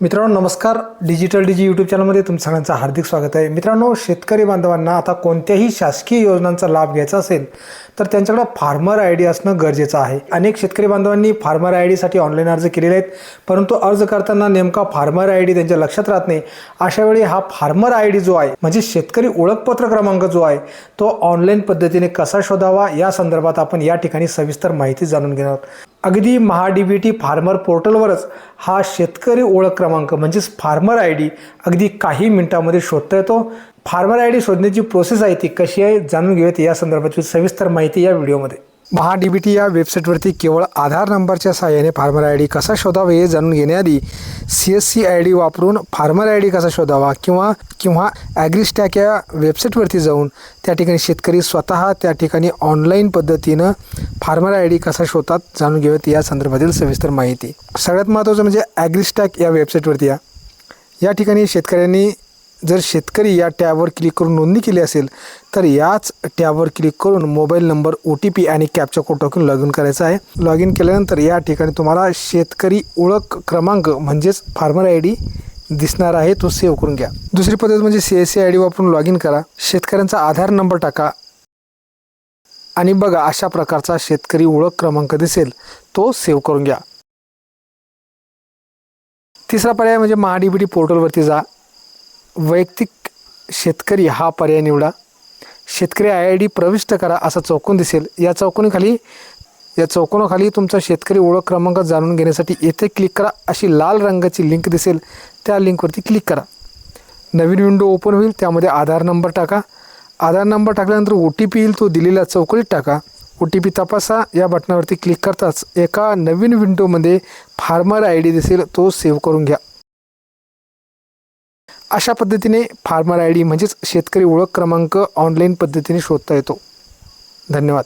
मित्रांनो नमस्कार. डिजिटल डिजी यूट्यूब चॅनलमध्ये तुमचं सगळ्यांचं हार्दिक स्वागत आहे. मित्रांनो शेतकरी बांधवांना आता कोणत्याही शासकीय योजनांचा लाभ घ्यायचा असेल तर त्यांच्याकडे फार्मर आय डी असणं गरजेचं आहे. अनेक शेतकरी बांधवांनी फार्मर आय डीसाठी ऑनलाईन अर्ज केलेले आहेत परंतु अर्ज करताना नेमका फार्मर आय डी त्यांच्या लक्षात राहत नाही. अशा वेळी हा फार्मर आय डी जो आहे म्हणजे शेतकरी ओळखपत्र क्रमांक जो आहे तो ऑनलाईन पद्धतीने कसा शोधावा या संदर्भात आपण या ठिकाणी सविस्तर माहिती जाणून घेणार आहोत. अगदी महाडीबीटी फार्मर पोर्टलवरच हा शेतकरी ओळख क्रमांक म्हणजेच फार्मर आय डी अगदी काही मिनिटामध्ये शोधता येतो. फार्मर आय डी शोधण्याची प्रोसेस आहे ती कशी आहे जाणून घेऊयात. या संदर्भातील सविस्तर माहिती या व्हिडिओमध्ये. महाडीबीटी या वेबसाईटवरती केवळ आधार नंबरच्या सहाय्याने फार्मर आय डी कसा शोधावा हे जाणून घेण्याआधी C S C I D वापरून फार्मर आय डी कसा शोधावा किंवा किंवा ॲग्रिस्टॅक या वेबसाईटवरती जाऊन त्या ठिकाणी शेतकरी स्वतः त्या ठिकाणी ऑनलाईन पद्धतीनं फार्मर आय डी कसा शोधतात जाणून घेऊयात या संदर्भातील सविस्तर माहिती. सगळ्यात महत्त्वाचं म्हणजे ॲग्रिस्टॅक या वेबसाईटवरती या. या ठिकाणी शेतकऱ्यांनी जर शेतकरी या टॅबवर क्लिक करून नोंदणी केली असेल तर याच टॅबवर क्लिक करून mobile number O T P आणि कॅपचा कोड टाकून लॉग इन करायचं आहे. लॉग इन केल्यानंतर या ठिकाणी तुम्हाला शेतकरी ओळख क्रमांक म्हणजेच फार्मर आय डी दिसणार आहे तो सेव्ह करून घ्या. दुसरी पद्धत म्हणजे C S C I D वापरून लॉग इन करा. शेतकऱ्यांचा आधार नंबर टाका. आणि बघा अशा प्रकारचा शेतकरी ओळख क्रमांक दिसेल तो सेव्ह करून घ्या. तिसरा पर्याय म्हणजे महाडीबीटी पोर्टलवरती जा. वैयक्तिक शेतकरी हा पर्याय निवडा. शेतकरी आय आय डी प्रविष्ट करा असा चौकोन दिसेल. या चौकोनीखाली या चौकोनाखाली तुमचा शेतकरी ओळख क्रमांक जाणून घेण्यासाठी येथे क्लिक करा. अशी लाल रंगाची लिंक दिसेल त्या लिंकवरती क्लिक करा. नवीन विंडो ओपन होईल त्यामध्ये आधार नंबर टाका. आधार नंबर टाकल्यानंतर ओ टी पी येईल तो दिलेला चौकटीत टाका. ओ टी पी तपासा. या बटनावरती क्लिक करताच एका नवीन विंडोमध्ये फार्मर आय डी दिसेल. तो सेव्ह करून घ्या. अशा पद्धतीने फार्मर आय डी म्हणजेच शेतकरी ओळख क्रमांक ऑनलाईन पद्धतीने शोधता येतो. धन्यवाद.